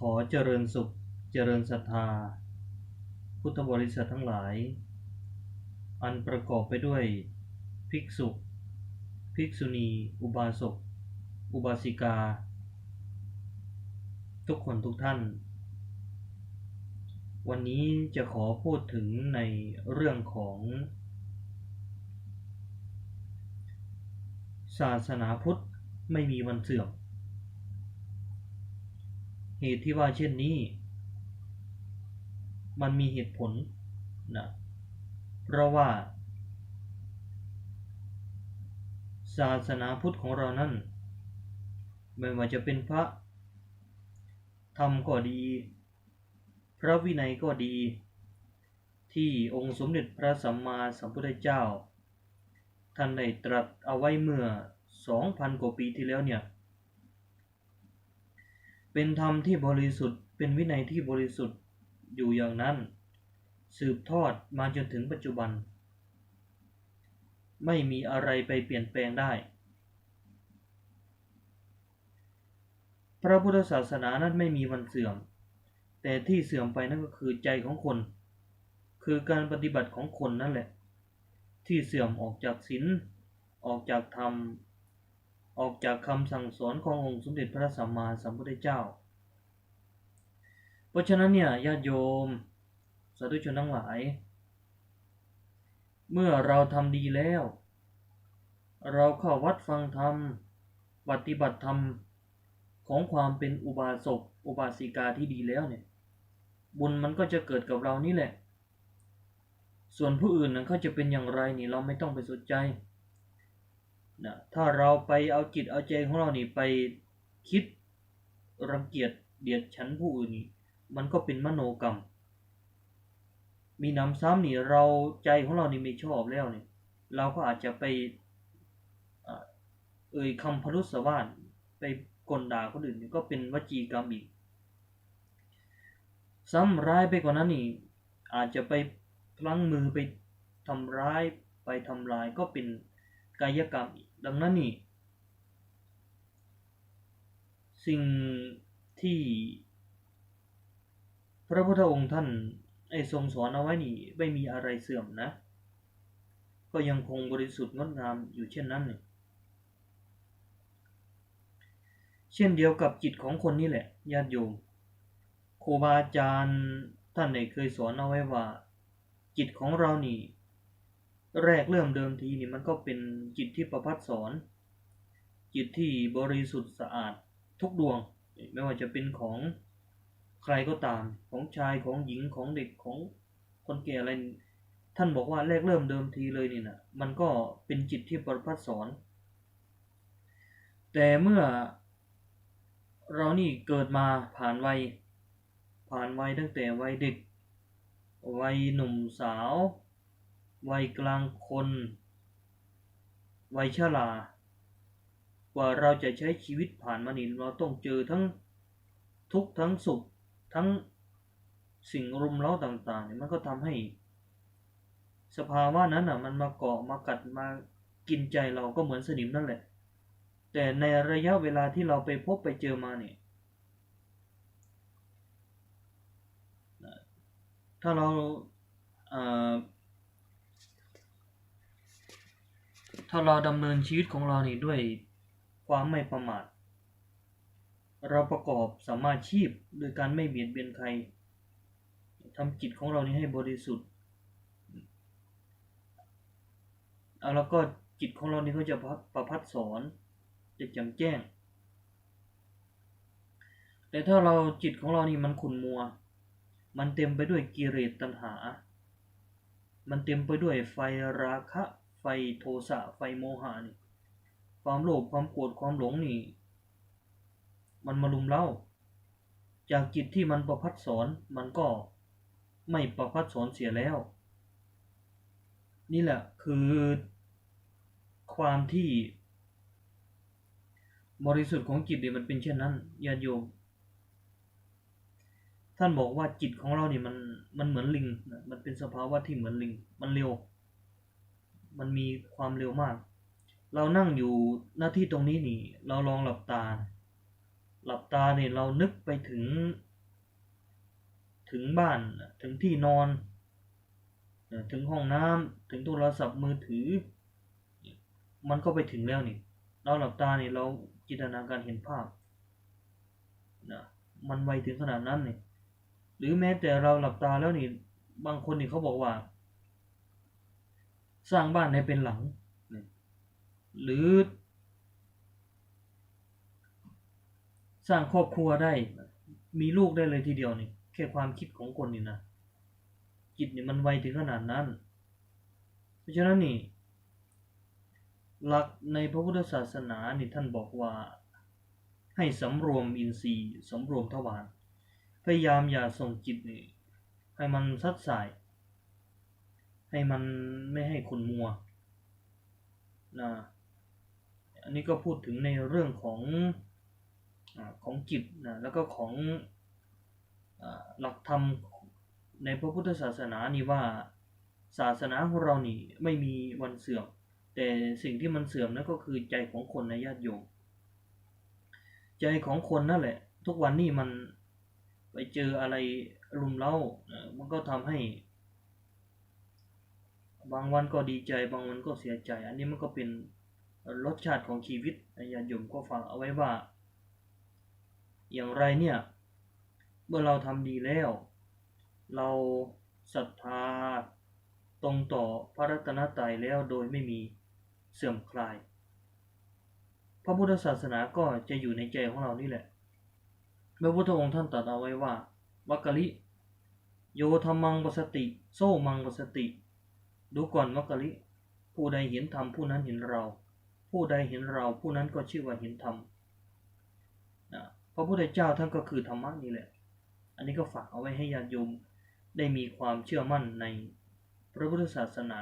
ขอเจริญสุขเจริญศรัทธา พุทธบริษัททั้งหลาย อันประกอบไปด้วย ภิกษุ ภิกษุณี อุบาสก อุบาสิกา ทุกคนทุกท่าน วันนี้จะขอพูดถึงในเรื่องของ ศาสนาพุทธไม่มีวันเสื่อม เหตุที่ว่าเช่นนี้ มันมีเหตุผลนะเพราะว่า ศาสนาพุทธของเรานั้น ไม่ว่าจะเป็นพระธรรมก็ดี พระวินัยก็ดี ที่องค์สมเด็จพระสัมมาสัมพุทธเจ้า ท่านได้ตรัสเอาไว้เมื่อ 2,000 กว่าปีที่แล้วเนี่ย เป็นธรรมที่บริสุทธิ์ เป็นวินัยที่บริสุทธิ์อยู่อย่างนั้น สืบทอดมาจนถึงปัจจุบัน ไม่มีอะไรไปเปลี่ยนแปลงได้ พระพุทธศาสนานั้นไม่มีวันเสื่อม แต่ที่เสื่อมไปนั่นก็คือใจของคน คือการปฏิบัติของคนนั่นแหละ ที่เสื่อมออกจากศีลออกจากธรรม ออกจากคำสั่งสอนขององค์สมเด็จพระสัมมาสัมพุทธเจ้า เพราะฉะนั้นเนี่ยญาติโยมสาธุชนทั้งหลาย เมื่อเราทำดีแล้ว เราเข้าวัดฟังธรรม ปฏิบัติธรรมของความเป็นอุบาสกอุบาสิกาที่ดีแล้วเนี่ย บุญมันก็จะเกิดกับเรานี่แหละ ส่วนผู้อื่นนั้นเขาจะเป็นอย่างไรนี่เราไม่ต้องไปสนใจ นะถ้าเราไปเอาจิตเอาใจของเรานี่ไปคิดรังเกียจเดียดฉันผู้อื่นนี่มันก็เป็นมโนกรรม มีน้ำซ้ำนี่เราใจของเรานี่ไม่ชอบแล้วนี่เราก็อาจจะไปเอ่ยคำพรุษวาทไปกลด่าคนอื่นนี่ก็เป็นวจีกรรมอีก ซ้ำร้ายไปกว่านั้นนี่อาจจะไปพลั้งมือไปทำร้ายไปทำลายก็เป็น กายกรรมดังนั้นนี่ สิ่งที่ พระพุทธองค์ท่านไอ้ทรงสอนเอาไว้นี่ไม่มีอะไรเสื่อมนะ ก็ยังคงบริสุทธิ์งดงามอยู่เช่นนั้นเนี่ยเช่นเดียวกับจิตของคนนี่แหละญาติโยมครูบาอาจารย์ท่านได้เคยสอนเอาไว้ว่า จิตของเรานี่ แรกเริ่มเดิมทีนี่มันก็เป็นจิตที่ประพัดสอน จิตที่บริสุทธิ์สะอาดทุกดวง ไม่ว่าจะเป็นของใครก็ตามของชายของหญิงของเด็กของคนแก่อะไร ท่านบอกว่าแรกเริ่มเดิมทีเลยนี่นะมันก็เป็นจิตที่ประพัดสอน แต่เมื่อเรานี่เกิดมาผ่านวัยผ่านวัยตั้งแต่วัยเด็กวัยหนุ่มสาว วัยกลางคน วัยชรากว่าเราจะใช้ชีวิตผ่านมานี่เราต้องเจอทั้งทุกทั้งสุขทั้งสิ่งรุมเร้าต่างๆมันก็ทำให้ สภาวะนั้นอะ มันมาเกาะมากัดมากินใจเราก็เหมือนสนิมนั่นแหละ แต่ในระยะเวลาที่เราไปพบไปเจอมาเนี่ยถ้าเรา ถ้าเราดำเนินชีวิตของเรานี่ด้วยความไม่ประมาท เราประกอบสมาชีพโดยการไม่เบียดเบียนใครทำจิตของเรานี้ให้บริสุทธิ์เอาแล้วก็จิตของเรานี่ก็จะประพัดสอนจะแจ่มแจ้ง แต่ถ้าเราจิตของเรานี่มันขุ่นมัว มันเต็มไปด้วยกิเลสตัณหา มันเต็มไปด้วยไฟราคะ ไฟโทสะไฟโมหะนี่ความโลภความโกรธความหลงนี่ มันมาลุมเล่า จากจิตที่มันประพัดสอนมันก็ไม่ประพัดสอนเสียแล้ว นี่แหละคือความที่ บริสุทธิ์ของจิตเนี่ยมันเป็นเช่นนั้นญาติโยมท่านบอกว่าจิตของเราเนี่ยมันมันเหมือนลิง มันเป็นสภาวะที่เหมือนลิง มันเร็ว มันมีความเร็วมาก เรานั่งอยู่หน้าที่ตรงนี้นี่ เราลองหลับตา หลับตาเนี่ยเรานึกไปถึง ถึงบ้านถึงที่นอน ถึงห้องน้ำถึงโทรศัพท์มือถือ มันก็ไปถึงแล้วนี่ เราหลับตาเนี่ยเราจินตนาการเห็นภาพนะมันไวถึงขนาดนั้นนี่หรือแม้แต่เราหลับตาแล้วนี่ บางคนนี่เขาบอกว่า สร้างบ้านให้เป็นหลัง หรือ สร้างครอบครัวได้ มีลูกได้เลยทีเดียวนี่แค่ความคิดของคนนี่นะจิตนี่มันไวถึงขนาดนั้น เพราะฉะนั้นนี่ หลักในพระพุทธศาสนานี่ท่านบอกว่า ให้สำรวมอินทรีย์สำรวมทวารพยายามอย่าส่งจิตนี่ให้มันซัดสาย ให้มันไม่ให้ขุนมัวนะอันนี้ก็พูดถึงในเรื่องของอของจิตนะแล้วก็ของอหลักธรรมในพระพุทธศาสนานี่ว่าศาสนาของเรานี่ไม่มีวันเสื่อม แต่สิ่งที่มันเสื่อมนั่นก็คือใจของคนในญาติโยม ใจของคนนั่นแหละ ทุกวันนี้มันไปเจออะไรรุมเร้ามันก็ทำให้ บางวันก็ดีใจบางวันก็เสียใจ อันนี้มันก็เป็นรสชาติของชีวิตญาติโยมก็ฟังเอาไว้ว่า อย่างไรเนี่ย เมื่อเราทำดีแล้ว เราศรัทธาตรงต่อพระรัตนตรัยแล้วโดยไม่มีเสื่อมคลาย พระพุทธศาสนาก็จะอยู่ในใจของเรานี่แหละพระพุทธองค์ท่านตรัสเอาไว้ว่าวักกะลิ โยธรรมังปสติ โซมังปสติ ดูก่อนมักกะลิ ผู้ใดเห็นธรรมผู้นั้นเห็นเรา ผู้ใดเห็นเราผู้นั้นก็ชื่อว่าเห็นธรรมนะพระพุทธเจ้าท่านก็คือธรรมะนี่แหละ อันนี้ก็ฝากเอาไว้ให้ญาติโยมได้มีความเชื่อมั่นในพระพุทธศาสนา